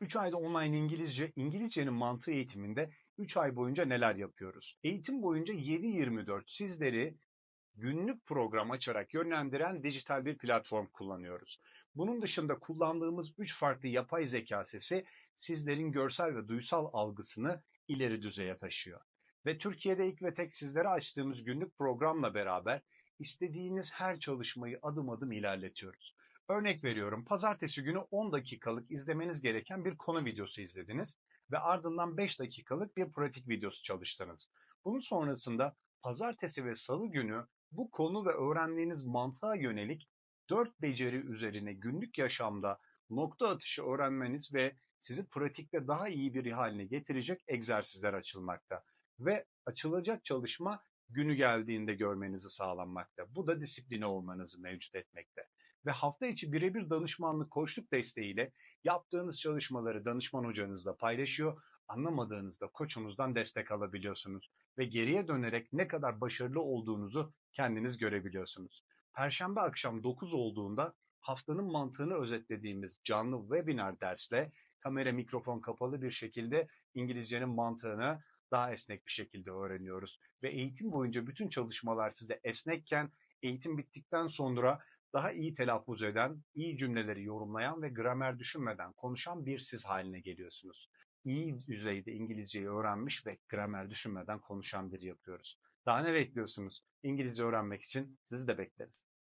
3 ayda online İngilizce, İngilizcenin mantığı eğitiminde 3 ay boyunca neler yapıyoruz? Eğitim boyunca 7-24 sizleri günlük program açarak yönlendiren dijital bir platform kullanıyoruz. Bunun dışında kullandığımız 3 farklı yapay zeka sesi sizlerin görsel ve duysal algısını ileri düzeye taşıyor. Ve Türkiye'de ilk ve tek sizlere açtığımız günlük programla beraber istediğiniz her çalışmayı adım adım ilerletiyoruz. Örnek veriyorum, pazartesi günü 10 dakikalık izlemeniz gereken bir konu videosu izlediniz ve ardından 5 dakikalık bir pratik videosu çalıştınız. Bunun sonrasında pazartesi ve salı günü bu konu ve öğrendiğiniz mantığa yönelik 4 beceri üzerine günlük yaşamda nokta atışı öğrenmeniz ve sizi pratikte daha iyi bir haline getirecek egzersizler açılmakta. Ve açılacak çalışma günü geldiğinde görmenizi sağlanmakta. Bu da disipline olmanızı mevcut etmekte. Ve hafta içi birebir danışmanlık koçluk desteğiyle yaptığınız çalışmaları danışman hocanızla paylaşıyor. Anlamadığınızda koçunuzdan destek alabiliyorsunuz ve geriye dönerek ne kadar başarılı olduğunuzu kendiniz görebiliyorsunuz. Perşembe akşam 9 olduğunda haftanın mantığını özetlediğimiz canlı webinar dersle kamera mikrofon kapalı bir şekilde İngilizcenin mantığını daha esnek bir şekilde öğreniyoruz. Ve eğitim boyunca bütün çalışmalar size esnekken eğitim bittikten sonra daha iyi telaffuz eden, iyi cümleleri yorumlayan ve gramer düşünmeden konuşan bir siz haline geliyorsunuz. İyi düzeyde İngilizceyi öğrenmiş ve gramer düşünmeden konuşan biri yapıyoruz. Daha ne bekliyorsunuz? İngilizce öğrenmek için sizi de bekleriz.